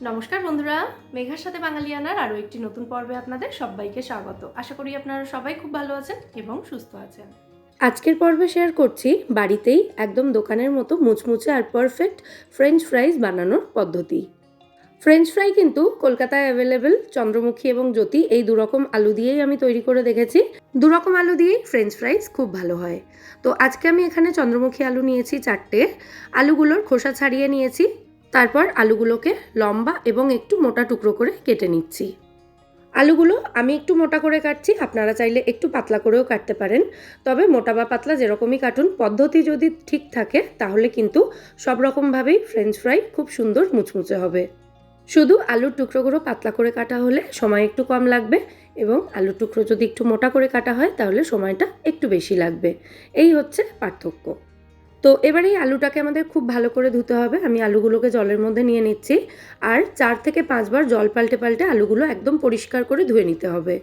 নমস্কার বন্ধুরা, মেঘার সাথে বাঙালিয়ানার আরও একটি নতুন পর্বে আপনাদের সবাইকে স্বাগত। আশা করি আপনারা সবাই খুব ভালো আছেন এবং সুস্থ আছেন। আজকের পর্বে শেয়ার করছি বাড়িতেই একদম দোকানের মতো মুচমুচে আর পারফেক্ট ফ্রেঞ্চ ফ্রাইজ বানানোর পদ্ধতি। ফ্রেঞ্চ ফ্রাই কিন্তু কলকাতায় অ্যাভেলেবেল চন্দ্রমুখী এবং জ্যোতি এই দুরকম আলু দিয়েই আমি তৈরি করে দেখেছি। দুরকম আলু দিয়েই ফ্রেঞ্চ ফ্রাইজ খুব ভালো হয়। তো আজকে আমি এখানে চন্দ্রমুখী আলু নিয়েছি চারটে। আলুগুলোর খোসা ছাড়িয়ে নিয়েছি। তারপর আলুগুলোকে লম্বা এবং একটু মোটা টুকরো করে কেটে নিচ্ছি। আলুগুলো আমি একটু মোটা করে কাটছি, আপনারা চাইলে একটু পাতলা করেও কাটতে পারেন। তবে মোটা বা পাতলা যেরকমই কাটুন, পদ্ধতি যদি ঠিক থাকে, তাহলে কিন্তু সব রকমভাবেই ফ্রেঞ্চ ফ্রাই খুব সুন্দর মুচমুচে হবে। শুধু আলুর টুকরোগুলো পাতলা করে কাটা হলে সময় একটু কম লাগবে এবং আলুর টুকরো যদি একটু মোটা করে কাটা হয়, তাহলে সময়টা একটু বেশি লাগবে। এই হচ্ছে পার্থক্য। তো এবারে এই আলুটাকে আমাদের খুব ভালো করে ধুতে হবে। আমি আলুগুলোকে জলের মধ্যে নিয়ে নিচ্ছি। আর চার থেকে পাঁচবার জল পাল্টে পাল্টে আলুগুলো একদম পরিষ্কার করে ধুয়ে নিতে হবে।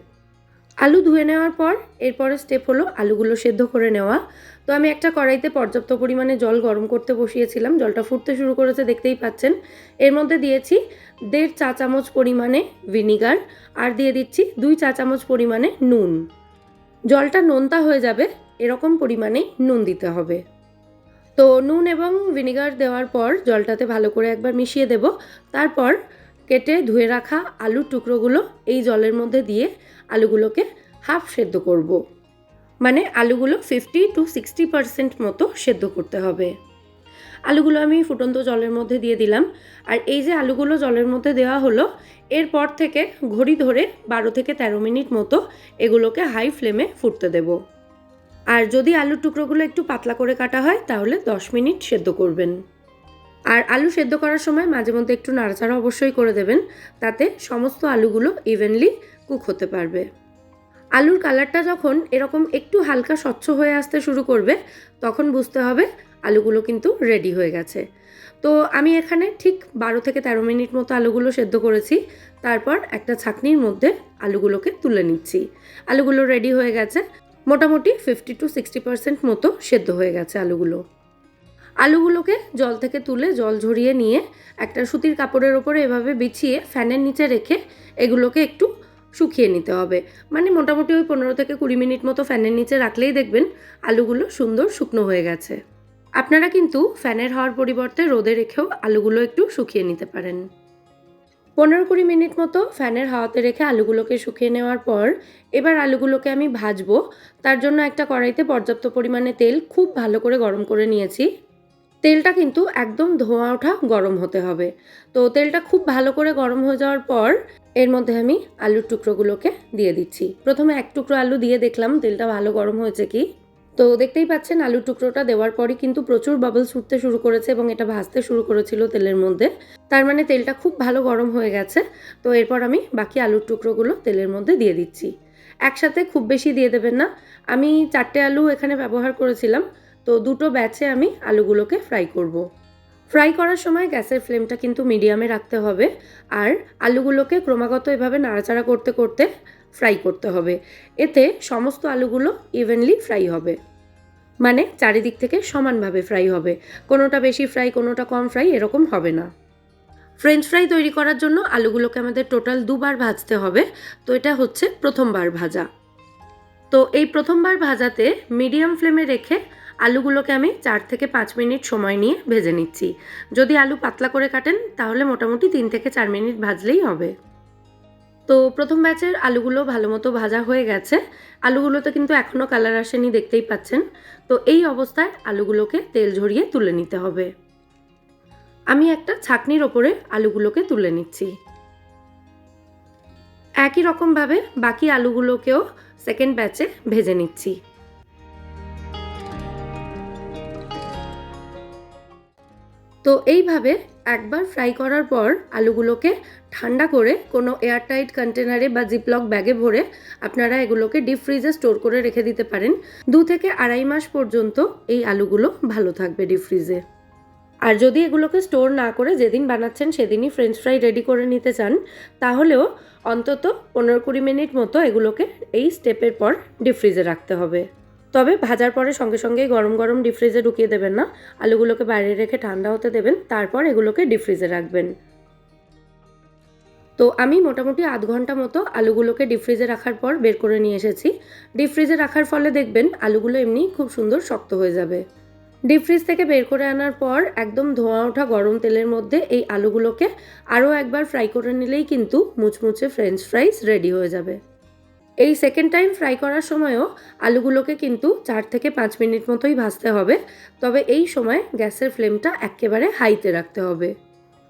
আলু ধুয়ে নেওয়ার পর এরপরের স্টেপ হলো আলুগুলো সেদ্ধ করে নেওয়া। তো আমি একটা কড়াইতে পর্যাপ্ত পরিমাণে জল গরম করতে বসিয়েছিলাম। জলটা ফুটতে শুরু করেছে, দেখতেই পাচ্ছেন। এর মধ্যে দিয়েছি দেড় চা চামচ পরিমাণে ভিনিগার আর দিয়ে দিচ্ছি দুই চা চামচ পরিমাণে নুন। জলটা নোনতা হয়ে যাবে, এরকম পরিমাণেই নুন দিতে হবে। তো নুন এবং ভিনিগার দেওয়ার পর জলটাতে ভালো করে একবার মিশিয়ে দেব। তারপর কেটে ধুয়ে রাখা আলুর টুকরোগুলো এই জলের মধ্যে দিয়ে আলুগুলোকে হাফ সেদ্ধ করব। মানে আলুগুলো ফিফটি টু সিক্সটি পারসেন্ট মতো সেদ্ধ করতে হবে। আলুগুলো আমি ফুটন্ত জলের মধ্যে দিয়ে দিলাম। আর এই যে আলুগুলো জলের মধ্যে দেওয়া হলো, এরপর থেকে ঘড়ি ধরে বারো থেকে তেরো মিনিট মতো এগুলোকে হাই ফ্লেমে ফুটতে দেবো। আর যদি আলুর টুকরোগুলো একটু পাতলা করে কাটা হয়, তাহলে 10 মিনিট সেদ্ধ করবেন। আর আলু সেদ্ধ করার সময় মাঝে মধ্যে একটু নাড়াচাড়া অবশ্যই করে দেবেন, তাতে সমস্ত আলুগুলো ইভেনলি কুক হতে পারবে। আলুর কালারটা যখন এরকম একটু হালকা স্বচ্ছ হয়ে আসতে শুরু করবে, তখন বুঝতে হবে আলুগুলো কিন্তু রেডি হয়ে গেছে। তো আমি এখানে ঠিক বারো থেকে তেরো মিনিট মতো আলুগুলো সেদ্ধ করেছি, তারপর একটা ছাকনির মধ্যে আলুগুলোকে তুলে নিচ্ছি। আলুগুলো রেডি হয়ে গেছে মোটামুটি ফিফটি টু সিক্সটি পার্সেন্ট মতো সেদ্ধ হয়ে গেছে আলুগুলো। আলুগুলোকে জল থেকে তুলে জল ঝরিয়ে নিয়ে একটা সুতির কাপড়ের ওপরে এভাবে বিছিয়ে ফ্যানের নিচে রেখে এগুলোকে একটু শুকিয়ে নিতে হবে। মানে মোটামুটি ওই পনেরো থেকে কুড়ি মিনিট মতো ফ্যানের নিচে রাখলেই দেখবেন আলুগুলো সুন্দর শুকনো হয়ে গেছে। আপনারা কিন্তু ফ্যানের হওয়ার পরিবর্তে রোদে রেখেও আলুগুলো একটু শুকিয়ে নিতে পারেন। পনেরো কুড়ি মিনিট মতো ফ্যানের হাওয়াতে রেখে আলুগুলোকে শুকিয়ে নেওয়ার পর এবার আলুগুলোকে আমি ভাজবো। তার জন্য একটা কড়াইতে পর্যাপ্ত পরিমাণে তেল খুব ভালো করে গরম করে নিয়েছি। তেলটা কিন্তু একদম ধোঁয়া ওঠা গরম হতে হবে। তো তেলটা খুব ভালো করে গরম হয়ে যাওয়ার পর এর মধ্যে আমি আলুর টুকরোগুলোকে দিয়ে দিচ্ছি। প্রথমে এক টুকরো আলু দিয়ে দেখলাম তেলটা ভালো গরম হয়েছে কি। তো দেখতেই পাচ্ছেন, আলুর টুকরোটা দেওয়ার পরই কিন্তু প্রচুর বাবলস উঠতে শুরু করেছে এবং এটা ভাজতে শুরু করেছিল তেলের মধ্যে। তার মানে তেলটা খুব ভালো গরম হয়ে গেছে। তো এরপর আমি বাকি আলুর টুকরোগুলো তেলের মধ্যে দিয়ে দিচ্ছি। একসাথে খুব বেশি দিয়ে দেবেন না। আমি চারটে আলু এখানে ব্যবহার করেছিলাম। তো দুটো ব্যাচে আমি আলুগুলোকে ফ্রাই করব। ফ্রাই করার সময় গ্যাসের ফ্লেমটা কিন্তু মিডিয়ামে রাখতে হবে। আর আলুগুলোকে ক্রমাগত এভাবে নাড়াচাড়া করতে করতে ফ্রাই করতে হবে। এতে সমস্ত আলুগুলো ইভেনলি ফ্রাই হবে। মানে চারিদিক থেকে সমানভাবে ফ্রাই হবে। কোনোটা বেশি ফ্রাই, কোনোটা কম ফ্রাই এরকম হবে না। ফ্রেঞ্চ ফ্রাই তৈরি করার জন্য আলুগুলোকে আমাদের টোটাল দুবার ভাজতে হবে। তো এটা হচ্ছে প্রথমবার ভাজা। তো এই প্রথমবার ভাজাতে মিডিয়াম ফ্লেমে রেখে আলুগুলোকে আমি চার থেকে পাঁচ মিনিট সময় নিয়ে ভেজে নিচ্ছি। যদি আলু পাতলা করে কাটেন, তাহলে মোটামুটি তিন থেকে চার মিনিট ভাজলেই হবে। তো প্রথম ব্যাচের আলুগুলো ভালো মতো ভাজা হয়ে গেছে। আলুগুলোতে কিন্তু এখনও কালার আসেনি, দেখতেই পাচ্ছেন। তো এই অবস্থায় আলুগুলোকে তেল ঝরিয়ে তুলে নিতে হবে। আমি একটা ছাকনির ওপরে আলুগুলোকে তুলে নিচ্ছি। একই রকমভাবে বাকি আলুগুলোকেও সেকেন্ড ব্যাচে ভেজে নিচ্ছি। তো এইভাবে একবার ফ্রাই করার পর আলুগুলোকে ঠান্ডা করে কোনো এয়ারটাইট কন্টেনারে বা জিপলক ব্যাগে ভরে আপনারা এগুলোকে ডিপ ফ্রিজে স্টোর করে রেখে দিতে পারেন। দু থেকে আড়াই মাস পর্যন্ত এই আলুগুলো ভালো থাকবে ডিপ ফ্রিজে আর যদি এগুলোকে স্টোর না করে যেদিন বানাচ্ছেন সেদিনই ফ্রেঞ্চ ফ্রাই রেডি করে নিতে চান, তাহলেও অন্তত পনেরো কুড়ি মিনিট মতো এগুলোকে এই স্টেপের পর ডিপ ফ্রিজে রাখতে হবে। তবে ভাজার পরে সঙ্গে সঙ্গে গরম গরম ডিপ ফ্রিজে ঢুকিয়ে দেবেন না। আলুগুলোকে বাইরে রেখে ঠান্ডা হতে দেবেন, তারপর এগুলোকে ডিপ ফ্রিজে রাখবেন। তো আমি মোটামুটি আধ ঘণ্টা মতো আলুগুলোকে ডিপ ফ্রিজে রাখার পর বের করে নিয়ে এসেছি। ডিপ ফ্রিজে রাখার ফলে দেখবেন আলুগুলো এমনি খুব সুন্দর শক্ত হয়ে যাবে। ডিপ ফ্রিজ থেকে বের করে আনার পর একদম ধোঁয়া ওঠা গরম তেলের মধ্যে এই আলুগুলোকে আরও একবার ফ্রাই করে নিলেই কিন্তু মুচমুচে ফ্রেঞ্চ ফ্রাইস রেডি হয়ে যাবে। এই সেকেন্ড টাইম ফ্রাই করার সময়ও আলুগুলোকে কিন্তু চার থেকে পাঁচ মিনিট মতোই ভাজতে হবে। তবে এই সময় গ্যাসের ফ্লেমটা একেবারে হাইতে রাখতে হবে।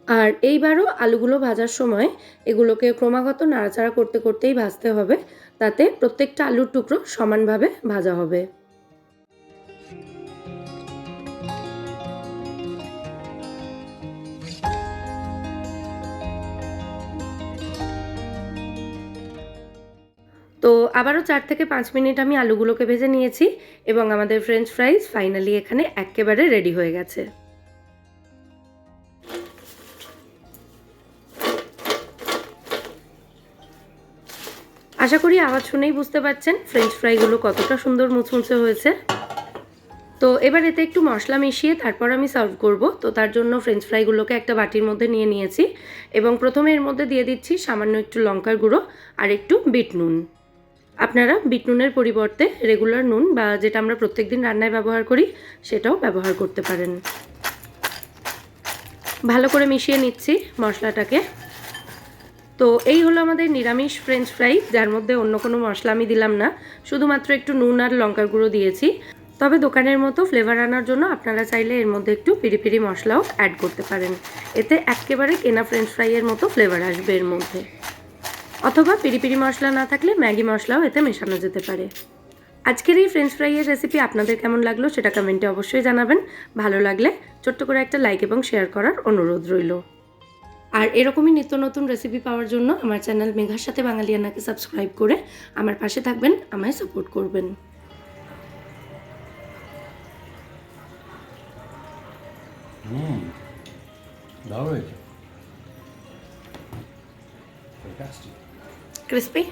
আর এইবারও আলুগুলো ভাজার সময় এগুলোকে ক্রমাগত নাড়াচাড়া করতে করতেই ভাজতে হবে। তাতে প্রত্যেকটা আলুর টুকরো সমানভাবে ভাজা হবে। আবারও চার থেকে পাঁচ মিনিট আমি আলুগুলোকে ভেজে নিয়েছি এবং আমাদের ফ্রেঞ্চ ফ্রাইজ ফাইনালি এখানে একেবারে রেডি হয়ে গেছে। আশা করি আওয়াজ শুনেই বুঝতে পারছেন ফ্রেঞ্চ ফ্রাইগুলো কতটা সুন্দর মুচমুচে হয়েছে। তো এবার এতে একটু মশলা মিশিয়ে তারপর আমি সার্ভ করব। তো তার জন্য ফ্রেঞ্চ ফ্রাইগুলোকে একটা বাটির মধ্যে নিয়ে নিয়েছি এবং প্রথমে এর মধ্যে দিয়ে দিচ্ছি সামান্য একটু লঙ্কার গুঁড়ো আর একটু বিট নুন। আপনারা বিট নুনের পরিবর্তে রেগুলার নুন বা যেটা আমরা প্রত্যেক দিন রান্নায় ব্যবহার করি, সেটাও ব্যবহার করতে পারেন। ভালো করে মিশিয়ে নিচ্ছি মশলাটাকে। তো এই হলো আমাদের নিরামিষ ফ্রেঞ্চ ফ্রাই যার মধ্যে অন্য কোনো মশলা আমি দিলাম না। শুধুমাত্র একটু নুন আর লঙ্কার গুঁড়ো দিয়েছি। তবে দোকানের মতো ফ্লেভার আনার জন্য আপনারা চাইলে এর মধ্যে একটু পিরি পিরি মশলাও অ্যাড করতে পারেন। এতে একেবারে কেনা ফ্রেঞ্চ ফ্রাইয়ের মতো ফ্লেভার আসবে এর মধ্যে। অথবা পিরি পিরি মশলা না থাকলে ম্যাগি মশলাও এতে মেশানো যেতে পারে। আজকের এই ফ্রেঞ্চ ফ্রাইয়ের রেসিপি আপনাদের কেমন লাগল সেটা কমেন্টে অবশ্যই জানাবেন। ভালো লাগলে ছোট্ট করে একটা লাইক এবং শেয়ার করার অনুরোধ রইল। আর এরকমই নিত্য নতুন রেসিপি পাওয়ার জন্য আমার চ্যানেল মেঘার সাথে বাঙালিয়ানাকে সাবস্ক্রাইব করে আমার পাশে থাকবেন, আমায় সাপোর্ট করবেন। হুম crispy.